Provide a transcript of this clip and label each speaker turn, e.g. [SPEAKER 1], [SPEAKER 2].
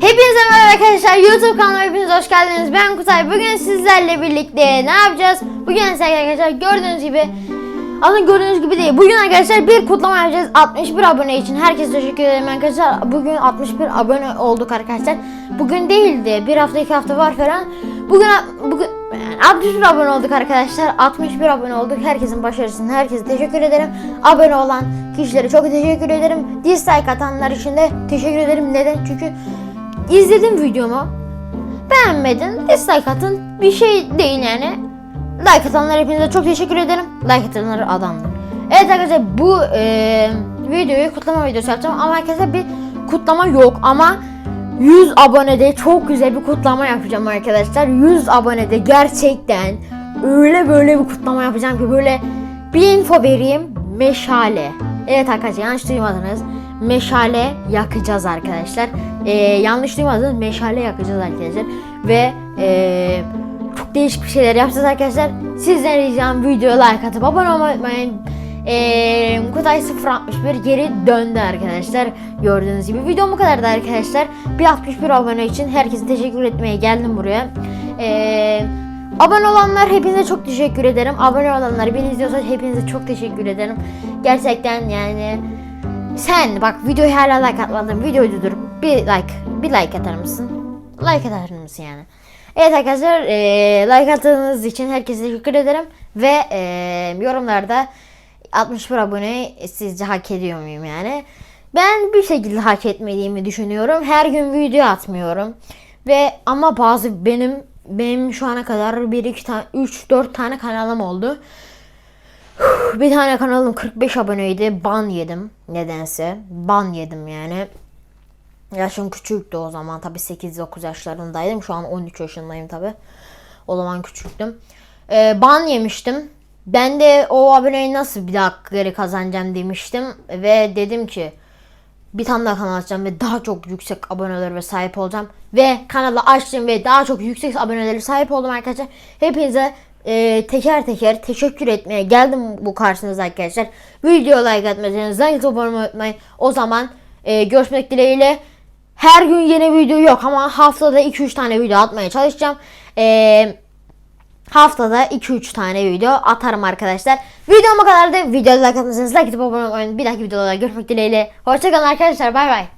[SPEAKER 1] Hepinize merhaba arkadaşlar YouTube kanalıma hepiniz hoş geldiniz. Ben Kutay. Bugün sizlerle birlikte ne yapacağız? Bugün arkadaşlar gördüğünüz gibi aslında gördüğünüz gibi değil. Bugün arkadaşlar bir kutlama yapacağız. 61 abone için herkese teşekkür ederim arkadaşlar. Bugün 61 abone olduk arkadaşlar. Bugün değildi. Bir hafta iki hafta var falan. Bugün bugün yani 61 abone olduk arkadaşlar. 61 abone olduk. Herkesin başarısını herkese teşekkür ederim. Abone olan kişilere çok teşekkür ederim. Dislike atanlar için de teşekkür ederim. Neden? Çünkü izledin videomu. Beğenmedin. Dislike atın. Bir şey değil yani. Like atanlar hepinize çok teşekkür ederim. Like atanlar adamlar. Evet arkadaşlar bu e, videoyu kutlama videosu yapacağım ama arkadaşlar bir kutlama yok ama 100 abonede çok güzel bir kutlama yapacağım arkadaşlar. 100 abonede gerçekten öyle böyle bir kutlama yapacağım ki böyle bir info vereyim. Meşale. Evet arkadaşlar yanlış duymadınız. Meşale yakacağız arkadaşlar. E, yanlış duymadınız. Meşale yakacağız arkadaşlar. Ve e, çok değişik bir şeyler yapacağız arkadaşlar. Sizden ricam videoya like atıp abone olmayı unutmayın. Ee, Kutay 061 geri döndü arkadaşlar. Gördüğünüz gibi videom bu kadardı arkadaşlar. Bir 61 abone için herkese teşekkür etmeye geldim buraya. Ee, abone olanlar hepinize çok teşekkür ederim. Abone olanlar beni izliyorsa hepinize çok teşekkür ederim. Gerçekten yani sen bak videoyu hala like atmadın. Videoyu durdur. Bir like, bir like atar mısın? Like atar mısın yani? Evet arkadaşlar eee, like attığınız için herkese teşekkür ederim. Ve eee, yorumlarda 61 abone sizce hak ediyor muyum yani? Ben bir şekilde hak etmediğimi düşünüyorum. Her gün video atmıyorum. Ve ama bazı benim benim şu ana kadar 1 2 tane 3 4 tane kanalım oldu. Bir tane kanalım 45 aboneydi. Ban yedim nedense. Ban yedim yani. Yaşım küçüktü o zaman tabi 8-9 yaşlarındaydım. Şu an 13 yaşındayım tabi. O zaman küçüktüm. Ee, ban yemiştim. Ben de o aboneyi nasıl bir daha geri kazanacağım demiştim. Ve dedim ki bir tane daha kanal açacağım ve daha çok yüksek abonelere sahip olacağım. Ve kanalı açtım ve daha çok yüksek abonelere sahip oldum arkadaşlar. Hepinize e, teker teker teşekkür etmeye geldim bu karşınıza arkadaşlar. Video like atmayı, like abone unutmayın. O zaman e, görüşmek dileğiyle. Her gün yeni video yok ama haftada 2-3 tane video atmaya çalışacağım. Eee haftada 2-3 tane video atarım arkadaşlar. Videom bu kadardı. Videoya like atmışsınız. Like atıp abone olmayı. Bir dahaki videolarda görüşmek dileğiyle. Hoşçakalın arkadaşlar. Bay bay.